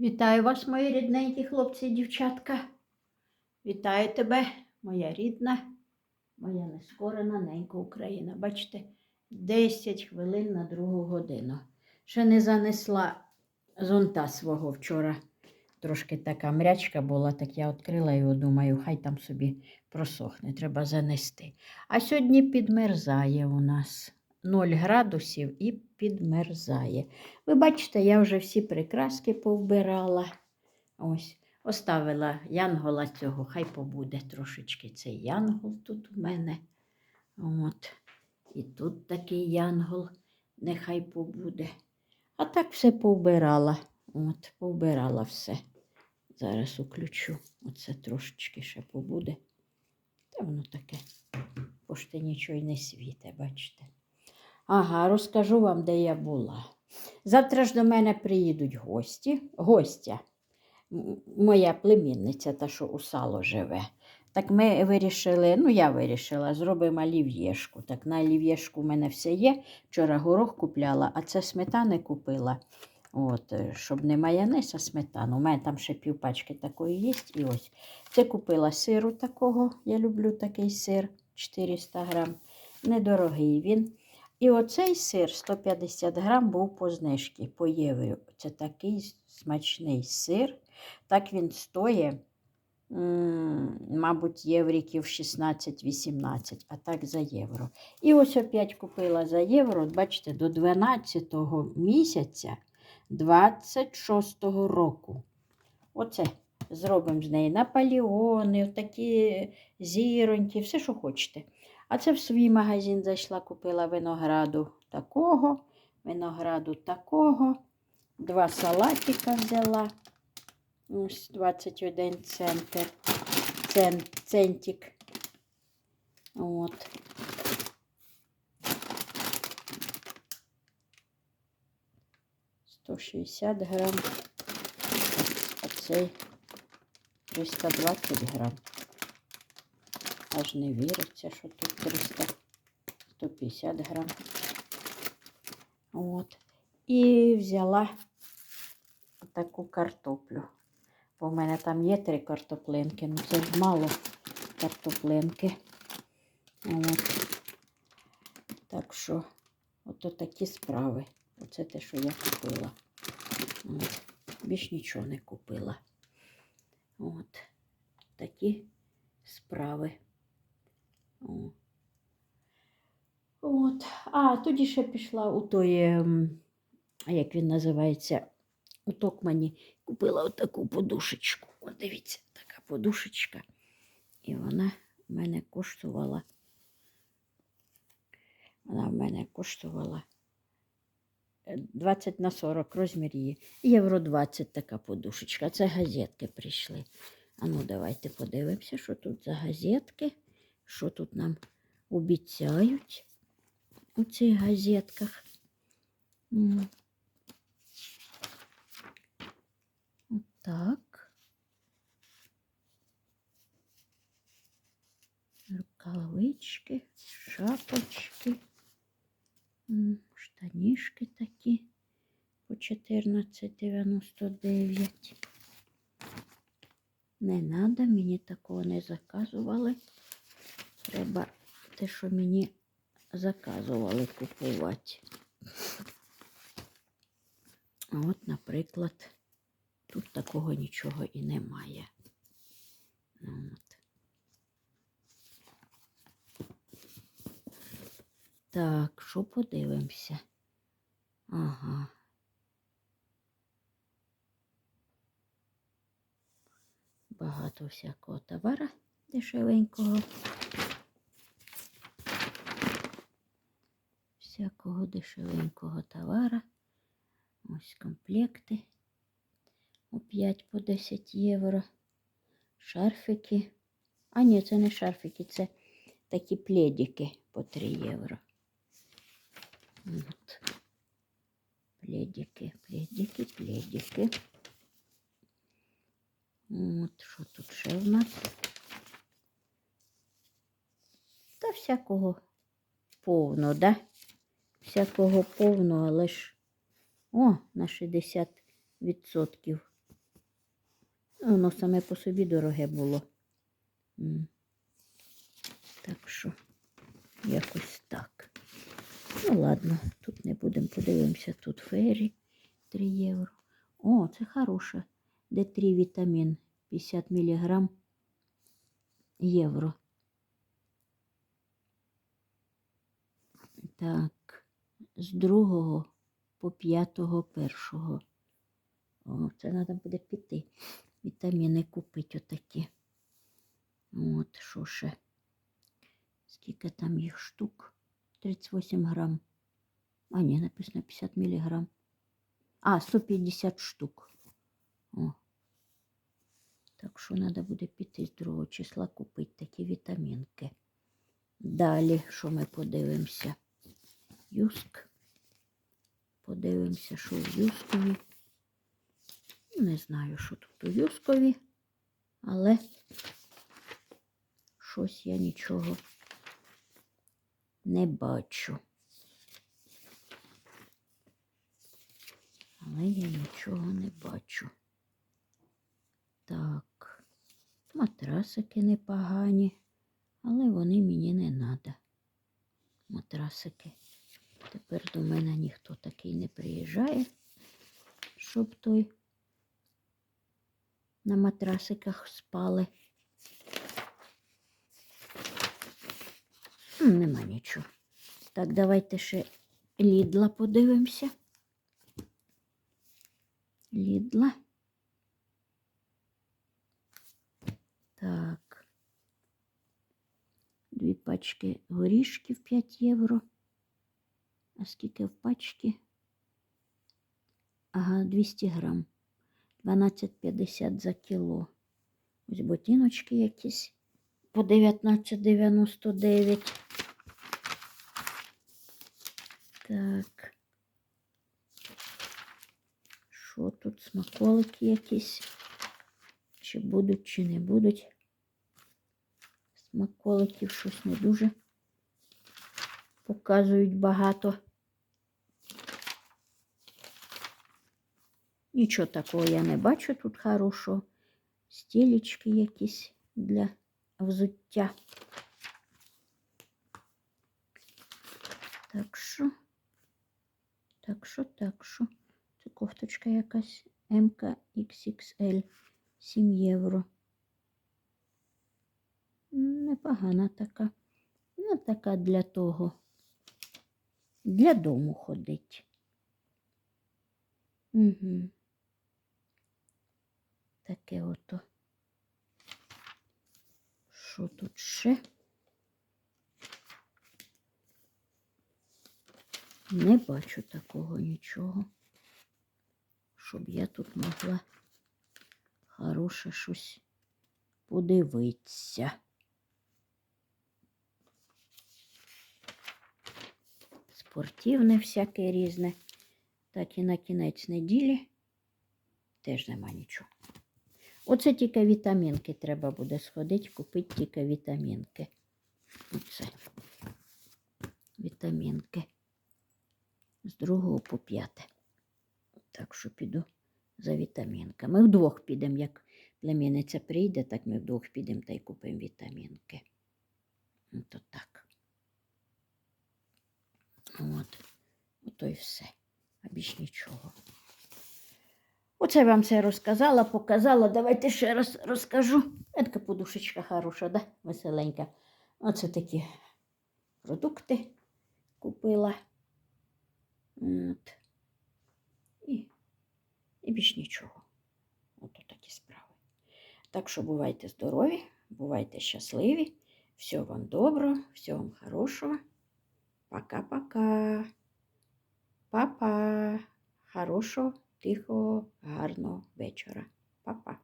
Вітаю вас, мої рідненькі хлопці і дівчатка. Вітаю тебе, моя рідна, моя нескорена ненька Україна. Бачите, 10 хвилин на другу годину. Ще не занесла зонта свого вчора. Трошки така мрячка була, так я відкрила його, думаю, хай там собі просохне, треба занести. А сьогодні підмерзає у нас 0 градусів і підмерзає. Ви бачите, я вже всі прикраски повбирала. Ось, оставила янгола цього, хай побуде трошечки цей янгол тут у мене. От. І тут такий янгол, нехай побуде. А так все повбирала. От, повбирала все. Зараз уключу. Оце трошечки ще побуде. Та воно таке, пошти нічого й не світе, бачите. Ага, розкажу вам, де я була. Завтра ж до мене приїдуть гості. Гостя, моя племінниця, та, що у сало живе. Так ми вирішили, ну я вирішила, зробимо олів'єшку. Так на олів'єшку в мене все є. Вчора горох купляла, а це сметани купила. От, е, щоб не майонез, а сметану. У мене там ще півпачки такої є. І ось. Це купила сиру такого. Я люблю такий сир 400 грам. Недорогий він. І оцей сир 150 грам був по знижці, по євро. Це такий смачний сир. Так він стоїть, мабуть, євриків 16-18, а так за євро. І ось опять купила за євро, бачите, до 12 місяця 26-го року. Оце зробимо з неї наполеони, такі зіроньки, все, що хочете. А це в свій магазин зайшла, купила винограду такого, винограду такого. Два салатика взяла. Ось 21 центр. Цен, центик. От. Сто шістдесят грам. А цей 320 грам. Аж не віриться, що тут 300, 150 грам. От. І взяла таку картоплю. Бо в мене там є три картоплинки, ну це ж мало картоплинки. От. Так що, ото такі справи. Оце те, що я купила. От. Більш нічого не купила. От. Такі справи. О. От. А тоді ще пішла у той, ем, як він називається, у Токмані. Купила отаку подушечку. От дивіться, така подушечка. І вона в мене коштувала. Вона в мене коштувала е, 20 на 40 розмір її. Євро 20 така подушечка. Це газетки прийшли. А ну, давайте подивимося, що тут за газетки, що тут нам обіцяють у цих газетках. Так. Рукавички, шапочки, штанішки такі по 14,99. Не треба, мені такого не заказували. Треба те, що мені заказували купувати. А от, наприклад, тут такого нічого і немає. Ну, От. Так, що подивимося? Ага. Багато всякого товара дешевенького. Всякого дешевенького товара. Ось комплекти у 5 по 10 євро. Шарфики. А ні, це не шарфики, це такі пледики по 3 євро. От. Пледики, пледики, пледики. От, що тут ще в нас? Та всякого повно, да? Всякого повно, але ж о, на 60% Воно саме по собі дороге було. Так що якось так. Ну ладно, тут не будемо подивимося. Тут фері 3 євро. О, це хороше. Д3 вітамін 50 мг євро. Так, з другого по п'ятого першого. О, це треба буде піти. Вітаміни купити отакі. От, що ще? Скільки там їх штук? 38 грам. А, ні, написано 50 міліграм. А, 150 штук. О. Так що треба буде піти з другого числа купити такі вітамінки. Далі, що ми подивимося? Юск. Подивимося, що в Юскові. Не знаю, що тут у Юскові, але щось я нічого не бачу. Але я нічого не бачу. Так, матрасики непогані, але вони мені не треба. Матрасики. Тепер до мене ніхто такий не приїжджає, щоб той на матрасиках спали. Нема нічого. Так, давайте ще лідла подивимося. Лідла. Так. Дві пачки горішків 5 євро. А скільки в пачці? Ага, 200 грам. 12,50 за кіло. Ось ботиночки якісь по 19,99. Так. Що тут? Смаколики якісь? Чи будуть, чи не будуть? Смаколиків щось не дуже показують багато. Нічого такого я не бачу тут хорошого. Стілечки якісь для взуття. Так що, так що, так що. Це кофточка якась МК XXL 7 євро. Непогана така. Ну, така для того. Для дому ходить. Угу. Таке ото. Що тут ще? Не бачу такого нічого, щоб я тут могла хороше щось подивитися. Спортивне всяке різне. Так і на кінець неділі теж нема нічого. Оце тільки вітамінки треба буде сходити, купити тільки вітамінки. Оце. Вітамінки. З другого по п'яте. Так що піду за вітамінками. Вдвох підемо, як племінниця прийде, так ми вдвох підемо та й купимо вітамінки. Ну, то так. От. Ото й все. А більш нічого. Оце вам все розказала, показала. Давайте ще раз розкажу. Така подушечка хороша, да? веселенька. Оце такі продукти купила. От. І, і більш нічого. Ото такі справи. Так що бувайте здорові, бувайте щасливі. Всього вам доброго, всього вам хорошого. Пока-пока. Па-па. Хорошого, тихого, гарного вечора. Па-па.